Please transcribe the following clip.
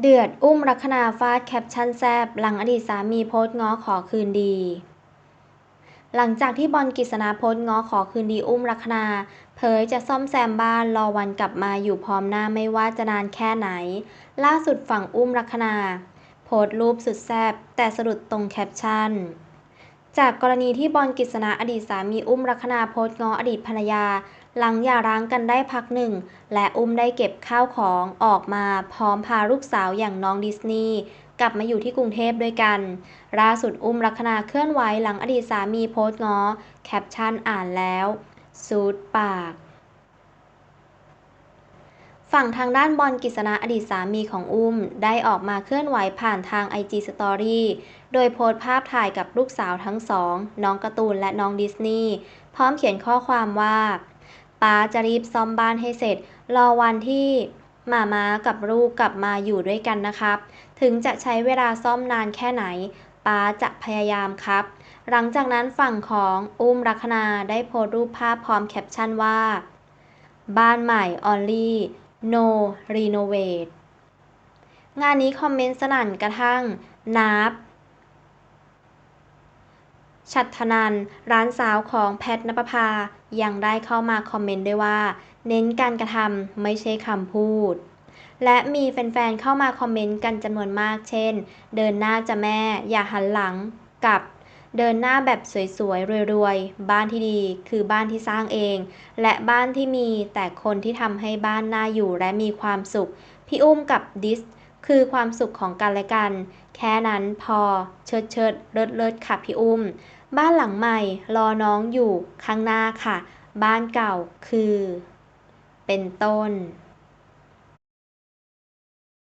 เดือด อุ้มลักษณาฟาดแคปชั่นแซบหลังอดีตสามีโพสต์ง้อขอคืนดี หลังจากที่บอลกฤษณาโพสต์ง้อขอคืนดีอุ้มลักษณาเผยจะซ่อมแซมบ้านรอวันกลับมาอยู่พร้อมหน้าไม่ว่าจะนานแค่ไหน ล่าสุดฝั่งอุ้มลักษณาโพสต์รูปสุดแซบแต่สะดุดตรงแคปชั่น จากกรณีที่บอลกฤษณาอดีตสามีอุ้มลักษณาโพสต์ง้ออดีตภรรยา หลังหย่าร้างกันได้พักหนึ่ง และอุ้มได้เก็บข้าวของออกมาพร้อมพาลูกสาวอย่างน้องดิสนีย์กลับมาอยู่ที่กรุงเทพด้วยกันล่าสุดอุ้มลักษณาเคลื่อนไหวหลังอดีตสามีโพสต์ง้อ แคปชั่นอ่านแล้วซูดปาก ฝั่งทางด้านบอลกฤษณาอดีตสามีของอุ้ม ได้ออกมาเคลื่อนไหวผ่านทาง IG Story โดยโพสต์ภาพถ่ายกับลูกสาวทั้งสอง น้องการ์ตูนและน้องดิสนีย์พร้อมเขียนข้อความว่า ป้าจะรีบซ่อมบ้านให้เสร็จ รอวันที่หมาม้ากับลูกกลับมาอยู่ด้วยกันนะครับ ถึงจะใช้เวลาซ่อมนานแค่ไหนป้าจะพยายามครับ หลังจากนั้นฝั่งของอุ้มลักษณาได้โพสต์รูปภาพพร้อมแคปชั่นว่า บ้านใหม่ only no renovate งานนี้คอมเมนต์สนั่นกระทั่งนับ ชัดธนันร้านสาวของแพทนปภา ยังได้เข้ามาคอมเมนต์ด้วยว่า เน้นการกระทำไม่ใช่คำพูด และมีแฟนๆเข้ามาคอมเมนต์กันจำนวนมาก เช่น เดินหน้าจะแม่ อย่าหันหลังกับเดินหน้าแบบสวยๆ รวยๆ บ้านที่ดีคือบ้านที่สร้างเอง และบ้านที่มีแต่คนที่ทำให้บ้านน่าอยู่และมีความสุข พี่อุ้มกับดิส คือความสุขของกันและกัน แค่นั้นพอเชิดเชิดเลิศเลิศค่ะพี่อุ้ม บ้านหลังใหม่รอน้องอยู่ข้างหน้าค่ะ บ้านเก่าคือ เป็นต้น